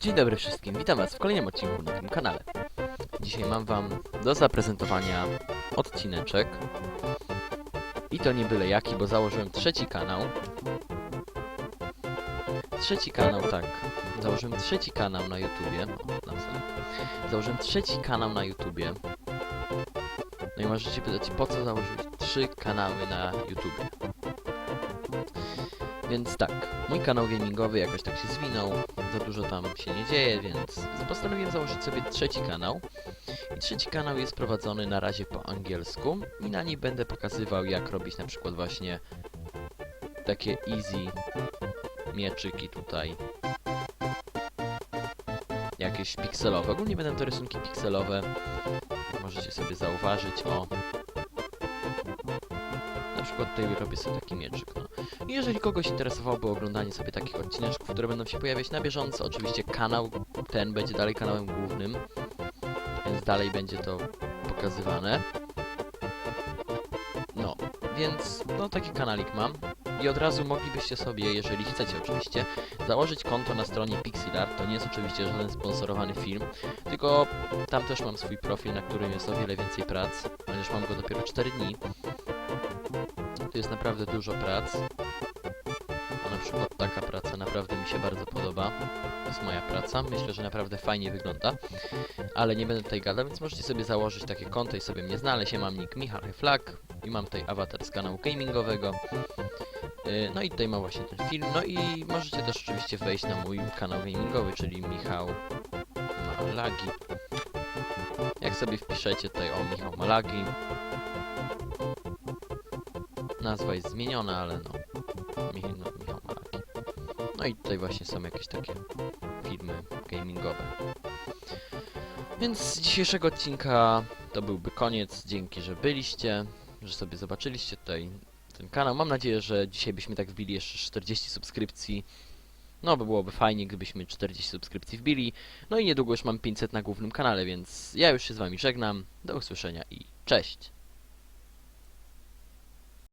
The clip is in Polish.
Dzień dobry wszystkim, witam was w kolejnym odcinku na tym kanale. Dzisiaj mam wam do zaprezentowania odcineczek. I to nie byle jaki, bo założyłem trzeci kanał. Trzeci kanał, tak. Założyłem trzeci kanał na YouTubie. Założyłem trzeci kanał na YouTubie. No i możecie pytać, po co założyłeś trzy kanały na YouTubie? Więc tak, mój kanał gamingowy jakoś tak się zwinął, za dużo tam się nie dzieje, więc postanowiłem założyć sobie trzeci kanał. I trzeci kanał jest prowadzony na razie po angielsku i na nim będę pokazywał jak robić na przykład właśnie takie easy mieczyki tutaj. Jakieś pikselowe. Ogólnie będą to rysunki pikselowe. Możecie sobie zauważyć, o. Przykład tutaj robię sobie taki mieczyk, no. I jeżeli kogoś interesowałoby oglądanie sobie takich odcineczków, które będą się pojawiać na bieżąco, oczywiście kanał ten będzie dalej kanałem głównym, więc dalej będzie to pokazywane. No, więc no taki kanalik mam. I od razu moglibyście sobie, jeżeli chcecie oczywiście, założyć konto na stronie Pixilart. To nie jest oczywiście żaden sponsorowany film, tylko tam też mam swój profil, na którym jest o wiele więcej prac, ponieważ mam go dopiero 4 dni. Jest naprawdę dużo prac. A na przykład taka praca naprawdę mi się bardzo podoba. To jest moja praca. Myślę, że naprawdę fajnie wygląda. Ale nie będę tutaj gadał, więc możecie sobie założyć takie konto i sobie mnie znaleźć. Ja mam nick Michał Flag i mam tutaj awatar z kanału gamingowego. Yy, No i tutaj mam właśnie ten film. No i możecie też oczywiście wejść na mój kanał gamingowy, czyli Michał Malagi. Jak sobie wpiszecie tutaj o Michał Malagi, nazwa jest zmieniona, ale no, Michał, no Michał Malaki. No i tutaj właśnie są jakieś takie filmy gamingowe. Więc z dzisiejszego odcinka to byłby koniec. Dzięki, że byliście, że sobie zobaczyliście tutaj ten kanał. Mam nadzieję, że dzisiaj byśmy tak wbili jeszcze 40 subskrypcji. No, by byłoby fajnie, gdybyśmy 40 subskrypcji wbili. No i niedługo już mam 500 na głównym kanale, więc ja już się z wami żegnam. Do usłyszenia i cześć!